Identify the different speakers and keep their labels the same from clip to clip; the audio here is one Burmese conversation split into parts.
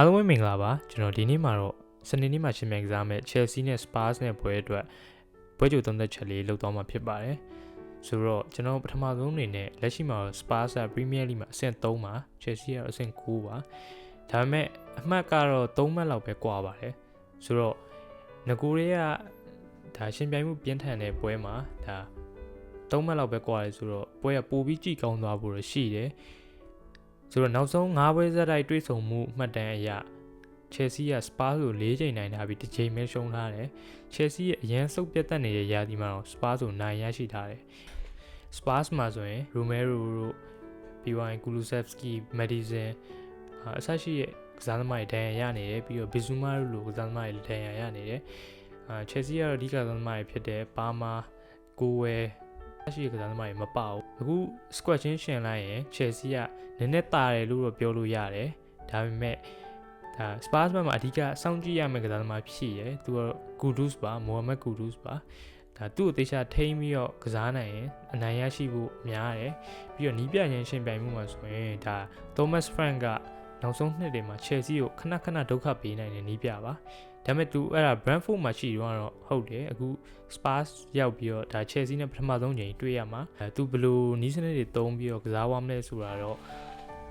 Speaker 1: အားလုံးပဲမင်္ဂလာပါကျွန်တော်ဒီနေ့မှာတော့စနေနေ့မှာရှင်မြန်ကစားမဲ့ Chelsea နဲ့ Spurs နဲ့ပွဲအတွက်ပွဲကြိုသုံးသက်ချက်လေးလုပ်သွားမှာဖြစ်ပါတယ်ဆိုတော့ကျွန်တော်ပထမဆုံးအနေနဲ့လက်ရှိမှာတော့ Spurs က Premier League မှာအဆင့်3ပါ Chelsea ကတော့အဆင့်9ပါဒါပေမဲ့အမှတ်ကတော့3မှတ်လောက်ပဲကွာပါတယ်ဆိုတော့ငကိုတွေကဒါရှင်ပြိုင်မှုပြင်းထန်တဲ့ပွဲမှာဒါ3မှတ်လောက်ပဲကွာတယ်ဆိုတော့ပွဲကပိုပြီးကြည်ကောင်းသွားဖို့ရရှိတယ် ဆိုတော့နောက်ဆုံး9ပွဲဆက်တိုက်တွေ့ဆုံမှုမှတ်တမ်းအရ Chelsea က Spurs ကို၄ချိန်နိုင်ထားပြီးတစ်ချိန်ပဲရှုံးထားတယ်။ Chelsea ရဲ့အရန်ဆုတ်ပြတ်တက်နေတဲ့ရာသီမှာတော့ Spurs ကိုနိုင်ရရှိထားတယ်။ Spurs မှာဆိုရင် Romero တို့ပြီးသွားရင် Kulusevski, Madison အဆရှိရဲ့ကစားသမားတွေဒဏ်ရာရနေတယ်ပြီးတော့ Bizuma တို့လိုကစားသမားတွေဒဏ်ရာရနေတယ်။အာ Chelsea ကတော့အဓိကကစားသမားတွေဖြစ်တဲ့ Parma, Gowe အရှိကစားသမားတွေမပါဘူး။အခု squad ချင်းရှင်လိုက်ရင် Chelsea ကနည်းနည်းတာတယ်လို့တော့ပြောလို့ရတယ်။ဒါပေမဲ့ဒါ Spurs ဘက်မှာအဓိကစောင့်ကြည့်ရမယ့်ကစားသမားဖြစ်ရယ်သူကတော့ Kudus ပါ Mohamed Kudus ပါဒါသူ့ကိုတေချာထိမ့်ပြီးတော့ကစားနိုင်ရင်အနိုင်ရရှိဖို့များတယ်ပြီးတော့နီးပြချင်းရှင်ပြိုင်မှုမှာဆိုရင်ဒါ Thomas Frank က နောက်ဆုံးနှစ်တွေမှာ Chelsea ကိုခဏခဏဒုက္ခပေးနိုင်တဲ့နီးပြပါဒါပေမဲ့သူအဲ့ဒါ Brentford မှာရှိတော့တော့ဟုတ်တယ်အခု Spurs ရောက်ပြီးတော့ဒါ Chelsea နဲ့ပထမဆုံးချိန်တွေ့ရမှာအဲသူဘယ်လိုနီးစနစ်တွေသုံးပြီးတော့ကစားသွားမလဲဆိုတာတော့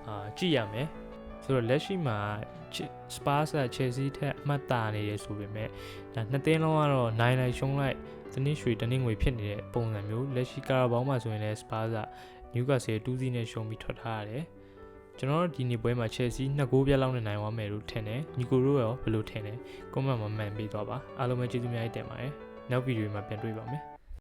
Speaker 1: အာကြည့်ရမယ်ဆိုတော့လက်ရှိမှာ Spurs က Chelsea ထက်အမှတ်တာနေတယ်ဆိုပေမဲ့ဒါနှစ်သင်းလုံးကတော့နိုင်လိုက်ရှုံးလိုက်တနည်းရွှေတနည်းငွေဖြစ်နေတဲ့ပုံစံမျိုးလက်ရှိကာရာဘောင်းမှာဆိုရင်လည်း Spurs က Newcastle 2စီးနဲ့ရှုံးပြီးထွက်ထားရတယ် ကျွန်တော်တို့ဒီနေ့ပွဲမှာ Chelsea 2ဂိုးပြတ်လောက်နဲ့နိုင်သွားမယ်လို့ထင်တယ်ညီကိုတို့ရောဘယ်လိုထင်လဲ comment မှာမှန်ပေးသွားပါအားလုံးပဲကျေးဇူးများတင်ပါတယ်နောက်ဗီဒီယိုမှာပြန်တွေ့ပါမယ်